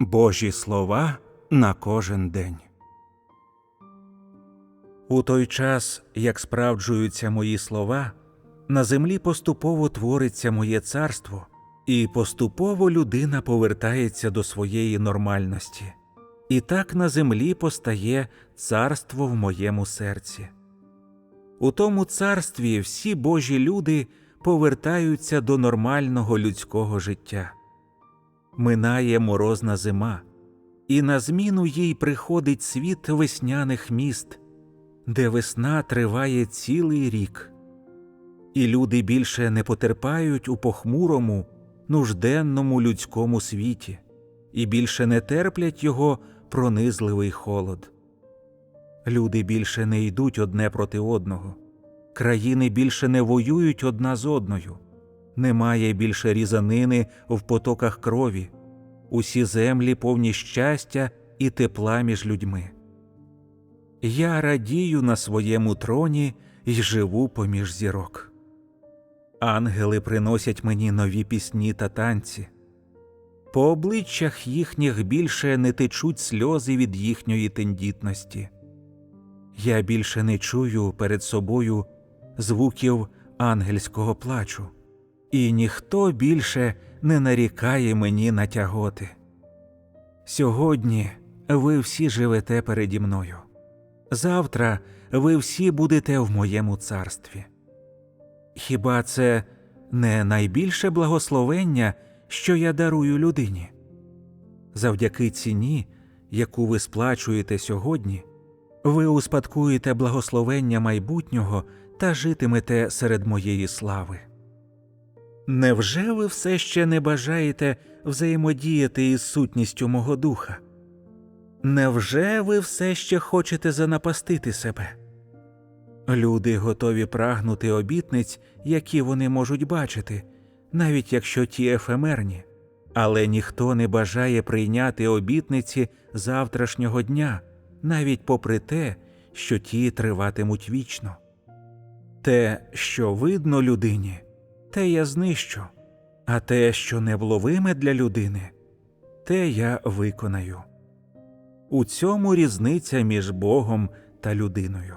Божі слова на кожен день. У той час, як справджуються мої слова, на землі поступово твориться моє царство, і поступово людина повертається до своєї нормальності. І так на землі постає царство в моєму серці. У тому царстві всі Божі люди повертаються до нормального людського життя. Минає морозна зима, і на зміну їй приходить світ весняних міст, де весна триває цілий рік, і люди більше не потерпають у похмурому, нужденному людському світі, і більше не терплять його пронизливий холод. Люди більше не йдуть одне проти одного, країни більше не воюють одна з одною, немає більше різанини в потоках крові, усі землі повні щастя і тепла між людьми. Я радію на своєму троні й живу поміж зірок. Ангели приносять мені нові пісні та танці. По обличчях їхніх більше не течуть сльози від їхньої тендітності. Я більше не чую перед собою звуків ангельського плачу, і ніхто більше не нарікає мені на тяготи. Сьогодні ви всі живете переді мною. Завтра ви всі будете в моєму царстві. Хіба це не найбільше благословення, що я дарую людині? Завдяки ціні, яку ви сплачуєте сьогодні, ви успадкуєте благословення майбутнього та житимете серед моєї слави. Невже ви все ще не бажаєте взаємодіяти із сутністю мого духа? Невже ви все ще хочете занапастити себе? Люди готові прагнути обітниць, які вони можуть бачити, навіть якщо ті ефемерні, але ніхто не бажає прийняти обітниці завтрашнього дня, навіть попри те, що ті триватимуть вічно. Те, що видно людині, те я знищу, а те, що невловиме для людини, те я виконаю. У цьому різниця між Богом та людиною.